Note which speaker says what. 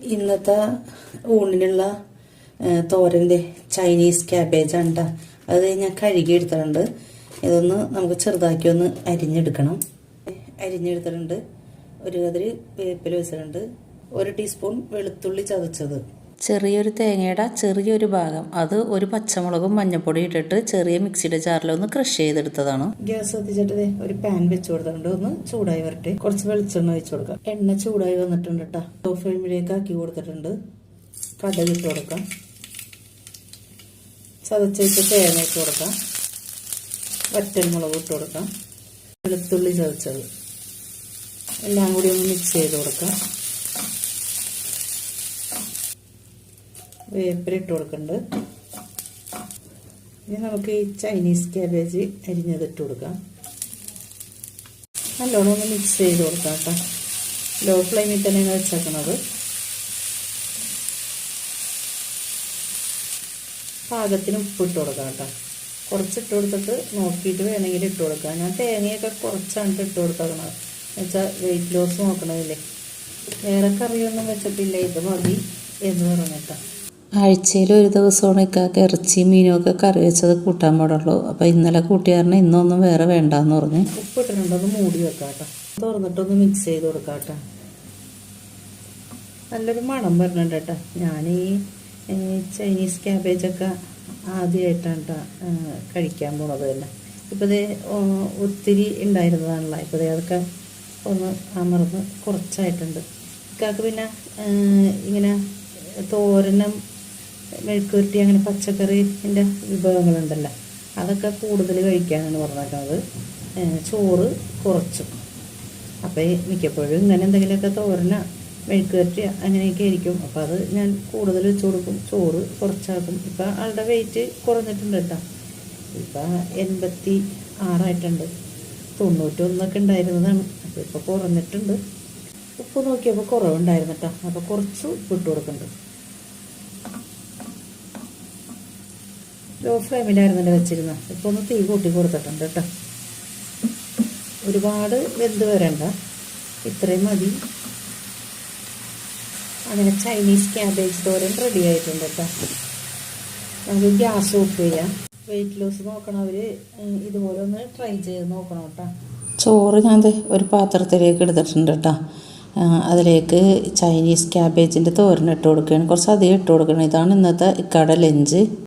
Speaker 1: ഇന്നത്തെ ഊണിനുള്ള തോരന്റെ ചൈനീസ് ക്യാബേജാണ് ട്ടോ. അത് ഞാൻ കഴുകി എടുത്തിട്ടുണ്ട്. ഇതൊന്ന് നമുക്ക് ചെറുതാക്കി ഒന്ന് അരിഞ്ഞെടുക്കണം. അരിഞ്ഞെടുത്തിട്ടുണ്ട്. ഒരു കതിരി വേപ്പിൽ വെച്ചിട്ടുണ്ട് ഒരു ടീസ്പൂൺ വെളുത്തുള്ളി ചതച്ചത്.
Speaker 2: ചെറിയൊരു തേങ്ങയുടെ ചെറിയൊരു ഭാഗം അത് ഒരു പച്ചമുളകും മഞ്ഞപ്പൊടി ഇട്ടിട്ട് ചെറിയ മിക്സിയുടെ ജാറിൽ ഒന്ന് ക്രഷ് ചെയ്തെടുത്തതാണ്.
Speaker 1: ഗ്യാസ് കത്തിച്ചിട്ട് ഒരു പാൻ വെച്ച് കൊടുത്തിട്ടുണ്ട്. ഒന്ന് ചൂടായി വരട്ടെ. കുറച്ച് വെളിച്ചെണ്ണ ഒഴിച്ചു കൊടുക്കാം. എണ്ണ ചൂടായി വന്നിട്ടുണ്ട് കേട്ടോ ലോ ഫ്ലെയിമിലേക്ക് ആക്കി കൊടുത്തിട്ടുണ്ട്. കടൽ ഇട്ട് കൊടുക്കാം. ചതച്ച് വെച്ച് തേങ്ങ ഇട്ട് കൊടുക്കാം. വറ്റൽമുളക് ഇട്ട് കൊടുക്കാം. വെളുത്തുള്ളി ചതച്ചത്. എല്ലാം കൂടി ഒന്ന് മിക്സ് ചെയ്ത് കൊടുക്കാം. വേപ്പില ഇട്ട് കൊടുക്കുന്നുണ്ട് ഇനി നമുക്ക് ഈ ചൈനീസ് ക്യാബേജ് അരിഞ്ഞത് ഇട്ട് കൊടുക്കാം. നല്ലോണം ഒന്ന് മിക്സ് ചെയ്ത് കൊടുക്കാം കേട്ടോ. ലോ ഫ്ലെയിമിൽ തന്നെയാണ് വെച്ചേക്കുന്നത് പാകത്തിന് ഉപ്പ് ഇട്ട് കൊടുക്കാം കേട്ടോ. കുറച്ചിട്ട് കൊടുത്തിട്ട് നോക്കിയിട്ട് വേണമെങ്കിൽ ഇട്ട് കൊടുക്കാം. ഞാൻ തേങ്ങയൊക്കെ കുറച്ചാണ് ഇട്ട് കൊടുത്തേക്കണത്. എന്നുവെച്ചാൽ വെയിറ്റ് ലോസ് നോക്കണതില്ലേ. വേറെ കറിയൊന്നും വെച്ചിട്ടില്ല. ഇത് മതി എന്ന് പറഞ്ഞിട്ടാണ്
Speaker 2: ആഴ്ചയിൽ ഒരു ദിവസമാണ് ഇക്കാക്ക് ഇറച്ചി മീനും ഒക്കെ കറി വെച്ചത് കൂട്ടാൻ പാടുള്ളൂ. അപ്പോൾ ഇന്നലെ കൂട്ടിയാറിന് ഇന്നൊന്നും വേറെ വേണ്ടാന്ന് പറഞ്ഞു.
Speaker 1: മൂടി വെക്കാട്ടോ. കേട്ടോ തുറന്നിട്ടൊന്ന് മിക്സ് ചെയ്ത് കൊടുക്കാട്ടോ. നല്ലൊരു മണം വരണുണ്ട് കേട്ടോ. ഞാൻ ഈ ചൈനീസ് ക്യാബേജൊക്കെ ആദ്യമായിട്ടാണ് കഴിക്കാൻ പോണത് തന്നെ. ഇപ്പോൾ ഇത് ഒത്തിരി ഉണ്ടായിരുന്നതാണല്ലോ. ഇപ്പോൾ ദേ അതൊക്കെ ഒന്ന് അമർന്ന് കുറച്ചായിട്ടുണ്ട്. ഇക്കാക്ക് പിന്നെ ഇങ്ങനെ തോരനും മെഴുക്കുരുട്ടി അങ്ങനെ പച്ചക്കറിന്റെ വിഭവങ്ങളുണ്ടല്ലോ. അതൊക്കെ കൂടുതൽ കഴിക്കാനാണ് പറഞ്ഞേക്കുന്നത് ചോറ് കുറച്ചു. അപ്പോൾ മിക്കപ്പോഴും ഇങ്ങനെ എന്തെങ്കിലുമൊക്കെ തോരന മെഴുക്കുരട്ടി അങ്ങനെയൊക്കെ ആയിരിക്കും. അപ്പോൾ അത് ഞാൻ കൂടുതൽ വെച്ച് കൊടുക്കും. ചോറ് കുറച്ചാക്കും. ഇപ്പം ആളുടെ വെയിറ്റ് കുറഞ്ഞിട്ടുണ്ട് കേട്ടോ. ഇപ്പം എൺപത്തി ആറായിട്ടുണ്ട് തൊണ്ണൂറ്റൊന്നൊക്കെ ഉണ്ടായിരുന്നതാണ്. അപ്പോൾ ഇപ്പോൾ കുറഞ്ഞിട്ടുണ്ട്. ഉപ്പ് നോക്കിയപ്പോൾ കുറവുണ്ടായിരുന്നു കേട്ടോ. അപ്പോൾ കുറച്ച് ഉപ്പ് ഇട്ട് കൊടുക്കുന്നുണ്ട്. ലോ ഫ്ലെയിമിലായിരുന്നല്ലോ വെച്ചിരുന്നത് ഇപ്പോൾ ഒന്ന് തീ കൂട്ടി കൊടുത്തിട്ടുണ്ട് കേട്ടോ. ഒരുപാട് വെന്ത് വരണ്ട. ഇത്രയും മതി. അങ്ങനെ ചൈനീസ് ക്യാബേജ് തോരൻ റെഡി ആയിട്ടുണ്ട് കേട്ടോ. നമുക്ക് ഗ്യാസ് ഓഫ് ചെയ്യാം. വെയിറ്റ് ലോസ് നോക്കണവർ ഇതുപോലെ ഒന്ന് ട്രൈ ചെയ്ത് നോക്കണം കേട്ടോ.
Speaker 2: ചോറ് ഞാൻ ഒരു പാത്രത്തിലേക്ക് എടുത്തിട്ടുണ്ട് കേട്ടോ. അതിലേക്ക് ചൈനീസ് ക്യാബേജിന്റെ തോരൻ ഇട്ട് കൊടുക്കുകയാണ്. കുറച്ച് അധികം ഇട്ട് കൊടുക്കണം. ഇതാണ് ഇന്നത്തെ ഇക്കാട ലഞ്ച്.